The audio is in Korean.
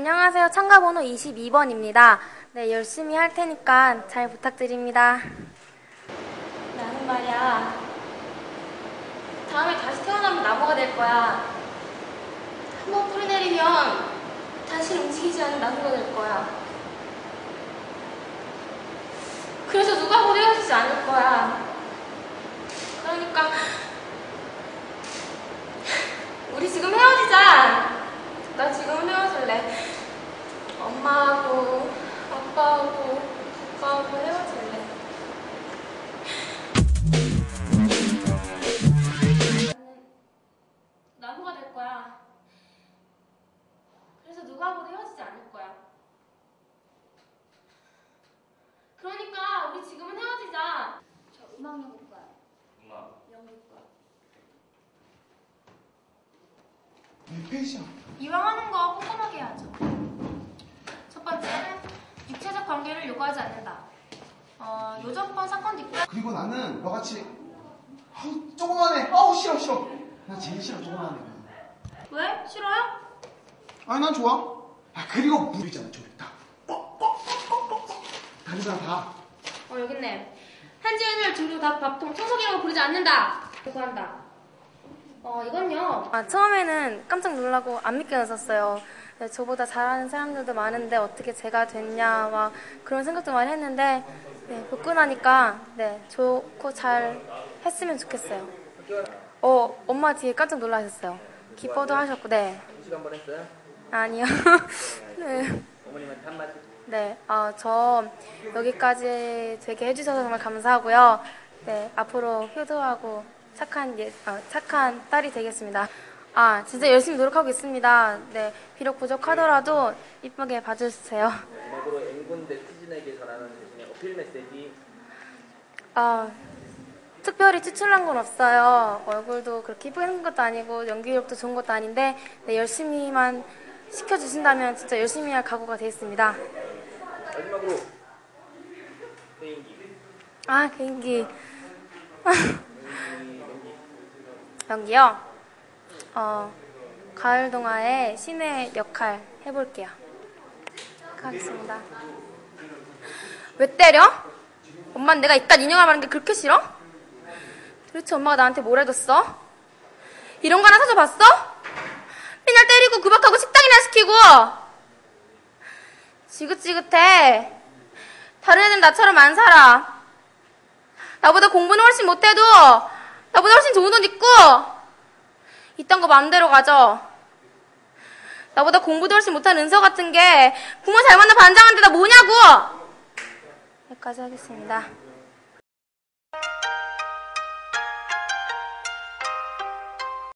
안녕하세요. 참가 번호 22번입니다. 네, 열심히 할 테니까 잘 부탁드립니다. 나는 말이야. 다음에 다시 태어나면 나무가 될 거야. 한번 뿌리 내리면 다시 움직이지 않는 나무가 될 거야. 그래서 누가 보도 헤어지지 않을 거야. 그러니까 우리 지금 헤어지자. 나 지금 헤어질래. 엄마하고 아빠하고 오빠하고 헤어질래. 나는 나무가 될 거야. 그래서 누가 보도 헤어지지 않을 거야. 그러니까 우리 지금은 헤어지자. 저 음악 연구과 음악. 연구과 몇 페이지야? 이왕 하는 거 꼼꼼하게 해야죠. 요구하지 않는다. 어, 요전번 사건도 있고 그리고 나는 너같이 아우 조그만해 아우 싫어 싫어 나 제일 싫어 조그만해 왜? 싫어요? 아니 난 좋아 아 그리고 물 있잖아 저기 다 다른 사람 다 어, 여기 있네. 한지은을 두루 닭 밥통 청소기라고 부르지 않는다. 요구한다. 어, 이건요. 아, 처음에는 깜짝 놀라고 안 믿겨졌었어요. 네, 저보다 잘하는 사람들도 많은데 어떻게 제가 됐냐, 막 그런 생각도 많이 했는데, 네, 듣고 나니까, 네, 좋고 잘 했으면 좋겠어요. 어, 엄마 뒤에 깜짝 놀라셨어요. 기뻐도 하셨고, 네. 음식 한번 했어요? 아니요. 네. 어머님한테 한마디. 네, 아, 저 여기까지 되게 해주셔서 정말 감사하고요. 네, 앞으로 효도하고 착한 예, 어, 착한 딸이 되겠습니다. 아, 진짜 열심히 노력하고 있습니다. 네, 비록 부족하더라도 이쁘게 봐주세요. 마지막으로 N군 네티즌에게 전하는 대신에 어필 메시지. 아, 특별히 추출한 건 없어요. 얼굴도 그렇게 이쁘게 생긴 것도 아니고 연기력도 좋은 것도 아닌데 네, 열심히만 시켜주신다면 진짜 열심히 할 각오가 되어 있습니다. 마지막으로 개인기. 아, 개인기. 연기요? 어, 가을 동화의 신의 역할 해볼게요. 가겠습니다. 왜 때려? 엄마는 내가 이딴 인형을 말하는 게 그렇게 싫어? 도대체 엄마가 나한테 뭘 해줬어? 이런 거 하나 사줘 봤어? 맨날 때리고 구박하고 식당이나 시키고 지긋지긋해 다른 애들은 나처럼 안 살아 나보다 공부는 훨씬 못해도 나보다 훨씬 좋은 옷 입고 이딴 거 마음대로 가져. 나보다 공부도 훨씬 못한 은서 같은 게 부모 잘 만나 반장한테 다 뭐냐고! 여기까지 하겠습니다.